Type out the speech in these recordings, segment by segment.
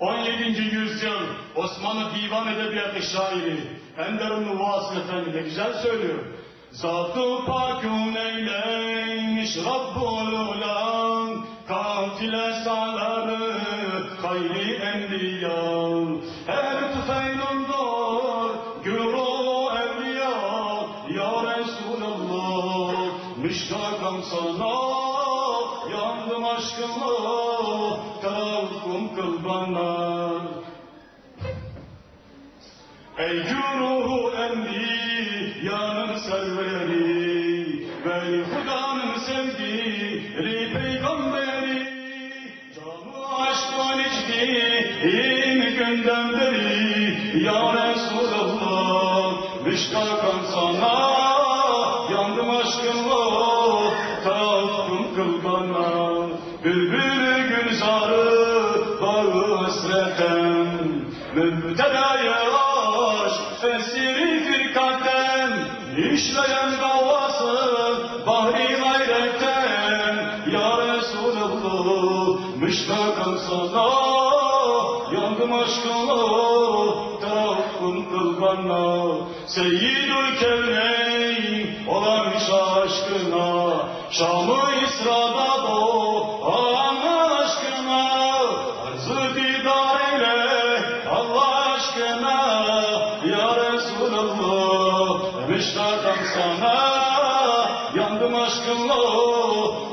17. yüzyıl Osmanlı divan edebiyatı şairi Enderun Vasıl Efendi güzel söylüyor. Zat-ı pakun eyleymiş Rabbul Ulan Katile sağları hayri enbiya Her tüfeylundur gürü evliya Ya Resulallah müştakam sana Yandım aşkına Tavkum kıl bana Ey güruhu enbiyanın serveri Ve Huda'nın sevgili peygamberi. Canı aşktan içtiğim günden beri Ya Resulallah. Müştakam sana Yandım aşkınla tahakküm kıl bana. Bülbül gülzarı bağı hasreten Mübtedaya aşk esiri firkaten İşleyen davası bahri gayretten. Ya Resulallah müştakım sana Yandım aşkına tahakküm kıl bana. Seyyidül Kevneyn olan şaşkına Şam'ı İsra'da Müştakım sana Yandım aşkınla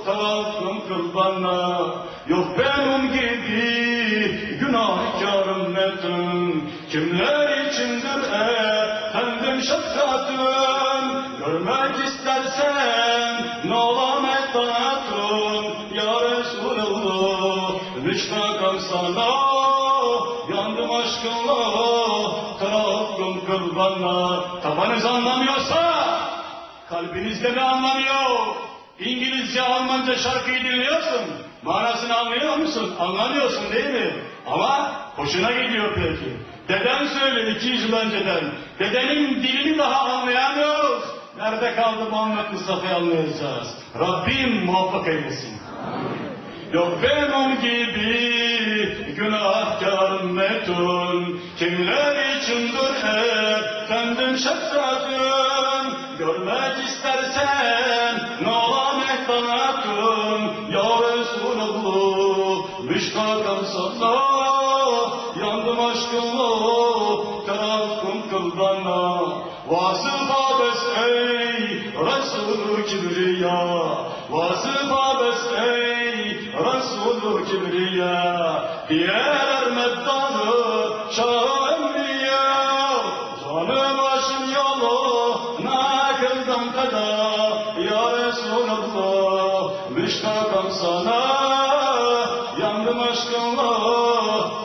Tahakküm kıl bana Yok benim gibi günahkar ümmetim Kimler içindir efendim şefkatın Görmek istersen ne olamet taatın Ya Resulallah. Müştakım sana Yandım aşkınla Bana Tabanız anlamıyorsa Kalbinizde mi anlamıyor? İngilizce, Almanca şarkıyı dinliyorsun. Manasını anlıyor musun? Anlamıyorsun değil mi? Ama hoşuna gidiyor peki. Deden söyle 200 yıl önceden. Dedenin dilini daha anlayamıyoruz. Nerede kaldı Muhammed Mustafa'yı anlayacağız. Rabbim muvaffak eylesin. Yok benim gibi günahkar ümmetun Kimler içindir efendim şefkatın? Görmek istersen nalamet kanatın Ya Resulallah müştakım sana Yandım aşkınla terakküm kıl bana Vasıl babes ey Resulü Kibriya. Vasıl babes ey Resulü Kibriya Diğer meddanı Şah Enbiya Canı başım yoluna kıldım kada Ya Resulallah Müştakım sana. Yandım aşkınla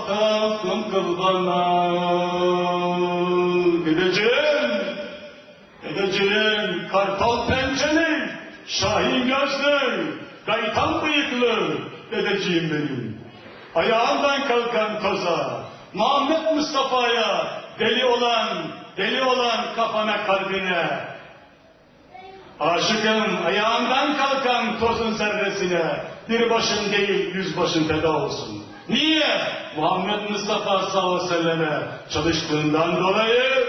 Tahakküm kıl bana. Gideceğim Dedeciğim kartal pençeli, şahin gözlü, gaytan bıyıklı dedeciğim benim. Ayağından kalkan toza, Muhammed Mustafa'ya deli olan, deli olan kafana kalbine. Aşıkım ayağından kalkan tozun zerresine, bir başın değil yüz başın feda olsun. Niye? Muhammed Mustafa sallallahu aleyhi ve selleme çalıştığından dolayı